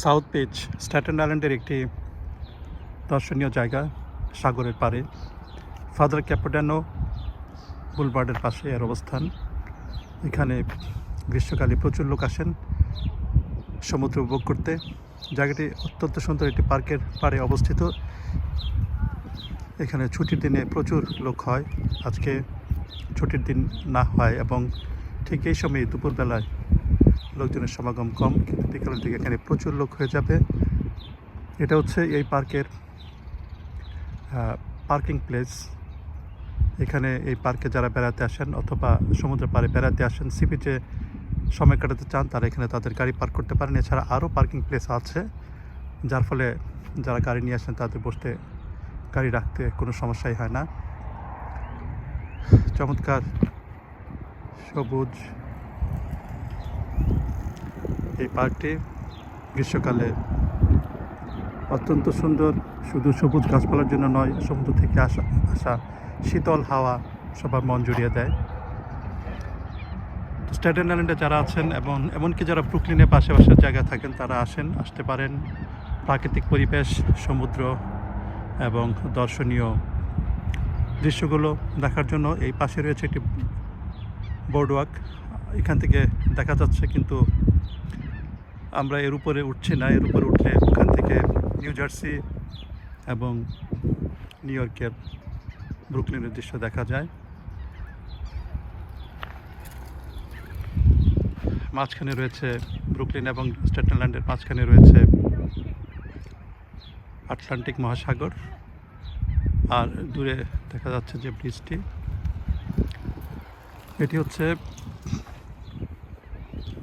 South beach Staten আইল্যান্ডের একটি দর্শনীয় জায়গা সাগরের পাড়ে। ফাদার ক্যাপোডানো বুলবার্ডের পাশে এর অবস্থান। এখানে গ্রীষ্মকালে প্রচুর লোক আসেন সমুদ্র উপভোগ করতে। জায়গাটি অত্যন্ত সুন্দর, একটি পার্কের পাড়ে অবস্থিত। এখানে ছুটির দিনে প্রচুর লোক হয়। আজকে ছুটির দিন না হয় এবং ঠিক এই সময় দুপুরবেলায় লোকজনের সমাগম কম, কিন্তু বিকালের দিকে এখানে প্রচুর লোক হয়ে যাবে। এটা হচ্ছে এই পার্কের পার্কিং প্লেস। এখানে এই পার্কে যারা বেড়াতে আসেন অথবা সমুদ্র পাড়ে বেড়াতে আসেন সি বিচে সময় কাটাতে চান, তারা এখানে তাদের গাড়ি পার্ক করতে পারেন। এছাড়া আরও পার্কিং প্লেস আছে, যার ফলে যারা গাড়ি নিয়ে আসেন তাদের বসতে গাড়ি রাখতে কোনো সমস্যাই হয় না। চমৎকার সবুজ এই পার্কটি গ্রীষ্মকালে অত্যন্ত সুন্দর, শুধু সবুজ গাছপালার জন্য নয়, সমুদ্র থেকে আসা আসা শীতল হাওয়া সবার মন জুড়িয়ে দেয়। স্ট্যাটেন আইল্যান্ডে যারা আছেন এবং এমনকি যারা ব্রুকলিনের পাশাপাশি জায়গায় থাকেন, তারা আসেন, আসতে পারেন। প্রাকৃতিক পরিবেশ, সমুদ্র এবং দর্শনীয় দৃশ্যগুলো দেখার জন্য এই পাশে রয়েছে একটি বোর্ডওয়াক এখান থেকে দেখা যাচ্ছে কিন্তু আমরা এর উপরে উঠছি না, এর উপরে উঠলে ওখান থেকে নিউ জার্সি এবং নিউ ইয়র্কের ব্রুকলিনের দৃশ্য দেখা যায়। মাঝখানে রয়েছে ব্রুকলিন এবং স্টেটনল্যান্ডের মাঝখানে রয়েছে আটলান্টিক মহাসাগর। আর দূরে দেখা যাচ্ছে যে ব্রিজটি। এটি হচ্ছে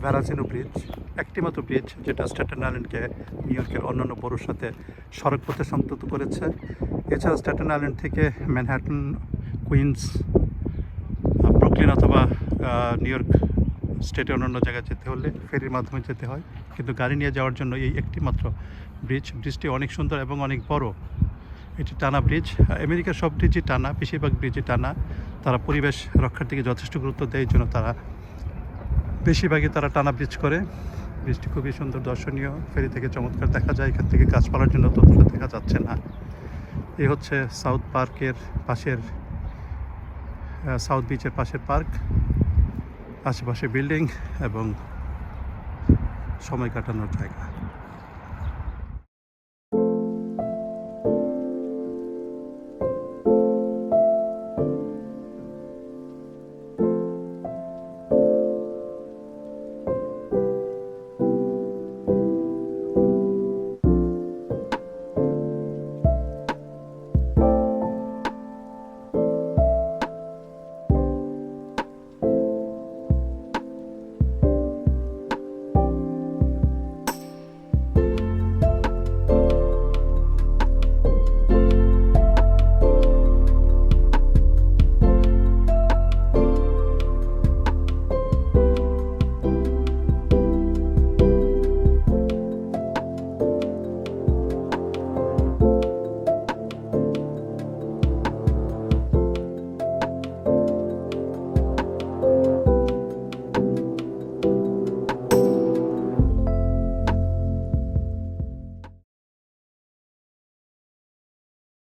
ভ্যারাজিনো ব্রিজ। একটিমাত্র ব্রিজ যেটা স্ট্যাটেন আইল্যান্ডকে নিউ ইয়র্কের অন্যান্য বড়োর সাথে সড়ক পথে সংযুক্ত করেছে। এছাড়া স্ট্যাটেন আইল্যান্ড থেকে ম্যানহাটন কুইন্স ব্রুকলিন অথবা নিউ ইয়র্ক স্টেটে অন্যান্য জায়গায় যেতে হলে ফেরির মাধ্যমে যেতে হয়। কিন্তু গাড়ি নিয়ে যাওয়ার জন্য এই একটি মাত্র ব্রিজ ব্রিজটি অনেক সুন্দর এবং অনেক বড়। এটি টানা ব্রিজ আমেরিকার সব ব্রিজই টানা, বেশিরভাগ ব্রিজই টানা। তারা পরিবেশ রক্ষার দিকে যথেষ্ট গুরুত্ব দেয় জন্য তারা বেশিরভাগই তারা টানা ব্রিজ করে। ব্রিজটি খুবই সুন্দর, দর্শনীয়। ফেরি থেকে চমৎকার দেখা যায়, এখান থেকে গাছপালার জন্য ততটা দেখা যাচ্ছে না। এ হচ্ছে সাউথ পার্কের পাশের সাউথ বিচের পাশের পার্ক। আশেপাশে বিল্ডিং এবং সময় কাটানোর জায়গা।